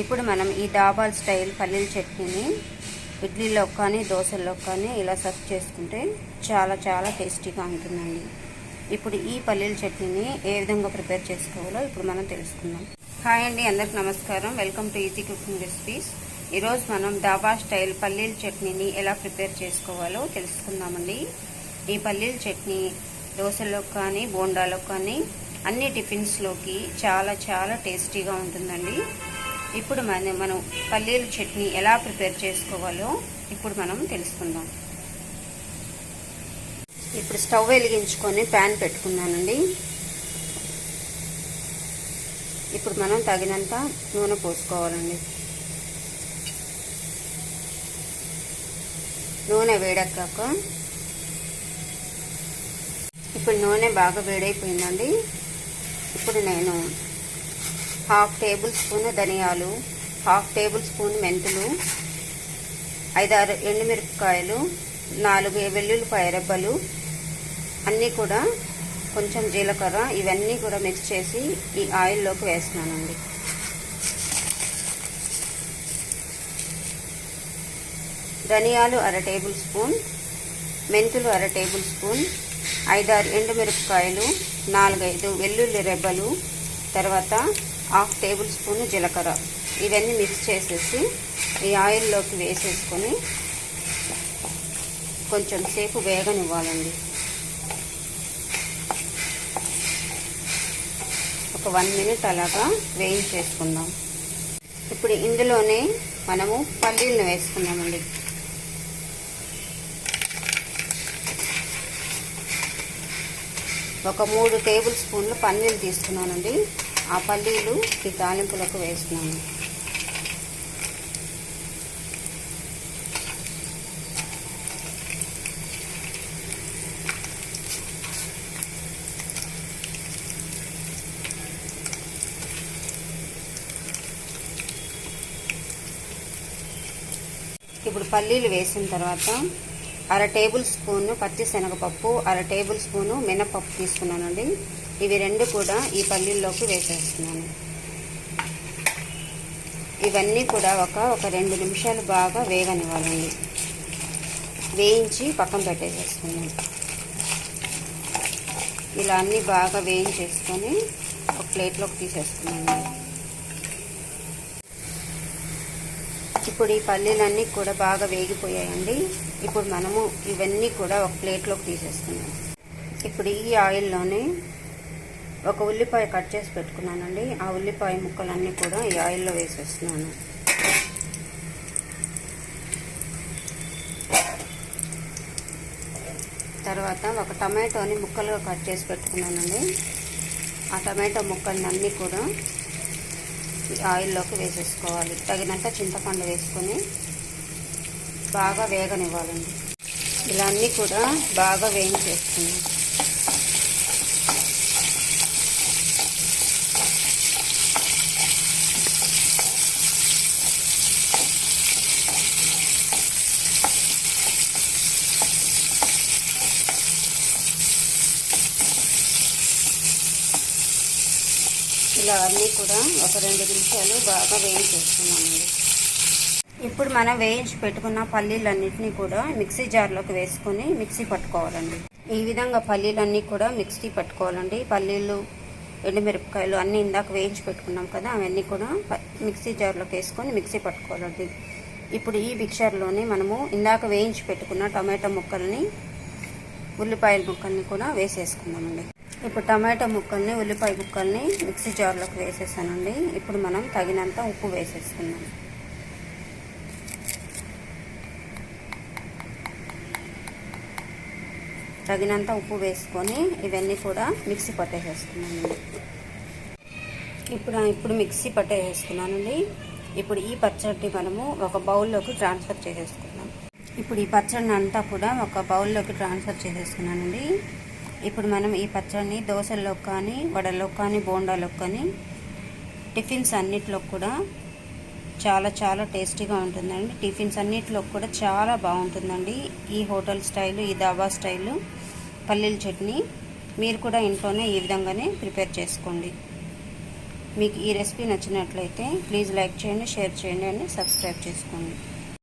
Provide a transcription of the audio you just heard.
ఇప్పుడు మనం ఈ డాబాల్ స్టైల్ పల్లీల చట్నీని ఇడ్లీలో కానీ దోశల్లో కానీ ఇలా సర్వ్ చేసుకుంటే చాలా చాలా టేస్టీగా ఉంటుందండి. ఇప్పుడు ఈ పల్లీల చట్నీని ఏ విధంగా ప్రిపేర్ చేసుకోవాలో ఇప్పుడు మనం తెలుసుకుందాం. హాయ్ అండి అందరికి నమస్కారం. Welcome to easy cooking recipes. ఈరోజు మనం డాబా స్టైల్ పల్లీల చట్నీని ఎలా ప్రిపేర్ చేసుకోవాలో తెలుసుకుందామండి. ఈ పల్లీల చట్నీ దోశలో కానీ బోండాలో కానీ అన్ని టిఫిన్స్లోకి చాలా చాలా టేస్టీగా ఉంటుందండి. ఇప్పుడు మన మనం పల్లీల చట్నీ ఎలా ప్రిపేర్ చేసుకోవాలో ఇప్పుడు మనం తెలుసుకుందాం. ఇప్పుడు స్టవ్ వెలిగించుకొని ప్యాన్ పెట్టుకున్నానండి. ఇప్పుడు మనం తగినంత నూనె పోసుకోవాలండి. నూనె వేడెక్కాక ఇప్పుడు నూనె బాగా వేడైపోయిందండి. ఇప్పుడు నేను హాఫ్ టేబుల్ స్పూన్ ధనియాలు హాఫ్ టేబుల్ స్పూన్ మెంతులు ఐదారు ఎండుమిరపకాయలు నాలుగు వెల్లుల్లిపాయ రెబ్బలు అన్నీ కూడా కొంచెం జీలకర్ర ఇవన్నీ కూడా మిక్స్ చేసి ఈ ఆయిల్లోకి వేస్తున్నానండి. ధనియాలు అర టేబుల్ స్పూన్ మెంతులు అర టేబుల్ స్పూన్ ఐదారు ఎండుమిరపకాయలు నాలుగైదు వెల్లుల్లి రెబ్బలు తర్వాత హాఫ్ టేబుల్ స్పూన్ జీలకర్ర. ఇవన్నీ మిక్స్ చేసేసి ఈ ఆయిల్లోకి వేసేసుకొని కొంచెం సేపు వేగనివ్వాలండి. ఒక వన్ మినిట్ అలాగా వేయించేసుకుందాం. ఇప్పుడు ఇందులోనే మనము పల్లీలను వేసుకుందామండి. ఒక మూడు టేబుల్ స్పూన్లు పన్నీరు తీసుకున్నానండి. ఆ పల్లీలు ఈ తాలింపులకు వేస్తున్నాను. ఇప్పుడు పల్లీలు వేసిన తర్వాత అర టేబుల్ స్పూన్ పచ్చి శనగపప్పు అర టేబుల్ స్పూను మినపప్పు తీసుకున్నానండి. ఇవి రెండు కూడా ఈ పల్లీల్లోకి వేసేస్తున్నాను. ఇవన్నీ కూడా ఒక ఒక రెండు నిమిషాలు బాగా వేగనివ్వాలండి. వేయించి పక్కన పెట్టేసేసుకున్నాను ఇలా అన్నీ బాగా వేయించేసుకొని ఒక ప్లేట్లోకి తీసేసుకున్నాను ఇప్పుడు ఈ పల్లీలన్నీ కూడా బాగా వేగిపోయాయండి. ఇప్పుడు మనము ఇవన్నీ కూడా ఒక ప్లేట్లోకి తీసేసుకున్నాం ఇప్పుడు ఈ ఆయిల్లోనే ఒక ఉల్లిపాయ కట్ చేసి పెట్టుకున్నానండి. ఆ ఉల్లిపాయ ముక్కలన్నీ కూడా ఈ ఆయిల్లో వేసేస్తున్నాను. తర్వాత ఒక టమాటోని ముక్కలుగా కట్ చేసి పెట్టుకున్నానండి. ఆ టమాటో ముక్కల్ని అన్నీ కూడా ఆయిల్లోకి వేసేసుకోవాలి. తగినంత చింతపండు వేసుకొని బాగా వేగనివ్వాలండి. ఇలా అన్నీ కూడా బాగా వేయించేసుకున్నాం ఇలా అన్నీ కూడా ఒక రెండు నిమిషాలు బాగా వేయించేస్తున్నామండి ఇప్పుడు మనం వేయించి పెట్టుకున్న పల్లీలన్నింటినీ కూడా మిక్సీ జార్లోకి వేసుకొని మిక్సీ పట్టుకోవాలండి. ఈ విధంగా పల్లీలన్నీ కూడా మిక్సీ పట్టుకోవాలండి. పల్లీలు ఎండుమిరపకాయలు అన్నీ ఇందాక వేయించి పెట్టుకున్నాం కదా అవన్నీ కూడా మిక్సీ జార్లోకి వేసుకొని మిక్సీ పట్టుకోవాలండి. ఇప్పుడు ఈ మిక్చర్లోనే మనము ఇందాక వేయించి పెట్టుకున్న టమాటా ముక్కల్ని ఉల్లిపాయల ముక్కల్ని కూడా వేసేసుకుందామండి. ఇప్పుడు టమాటా ముక్కల్ని ఉల్లిపాయ ముక్కల్ని మిక్సీ జార్లోకి వేసేసానండి. ఇప్పుడు మనం తగినంత ఉప్పు వేసేసుకుందాం. తగినంత ఉప్పు వేసుకొని ఇవన్నీ కూడా మిక్సీ పట్టేసేసుకున్నానండి. ఇప్పుడు ఇప్పుడు మిక్సీ పట్టేసేసుకున్నానండి. ఇప్పుడు ఈ పచ్చడి మనము ఒక బౌల్లోకి ట్రాన్స్ఫర్ చేసేసుకున్నాం ఇప్పుడు ఈ పచ్చడిని అంతా కూడా ఒక బౌల్లోకి ట్రాన్స్ఫర్ చేసేసుకున్నానండి. ఇప్పుడు మనం ఈ పచ్చడిని దోశల్లో కానీ వడల్లో కానీ బోండాలో కానీ టిఫిన్స్ అన్నిట్లో కూడా చాలా చాలా టేస్టీగా ఉంటుందండి. టిఫిన్స్ అన్నిట్లో కూడా చాలా బాగుంటుందండి. ఈ హోటల్ స్టైలు ఈ దాబా స్టైలు పల్లీల చట్నీ మీరు కూడా ఇంట్లోనే ఈ విధంగానే ప్రిపేర్ చేసుకోండి. మీకు ఈ రెసిపీ నచ్చినట్లయితే ప్లీజ్ లైక్ చేయండి షేర్ చేయండి అండ్ సబ్స్క్రైబ్ చేసుకోండి.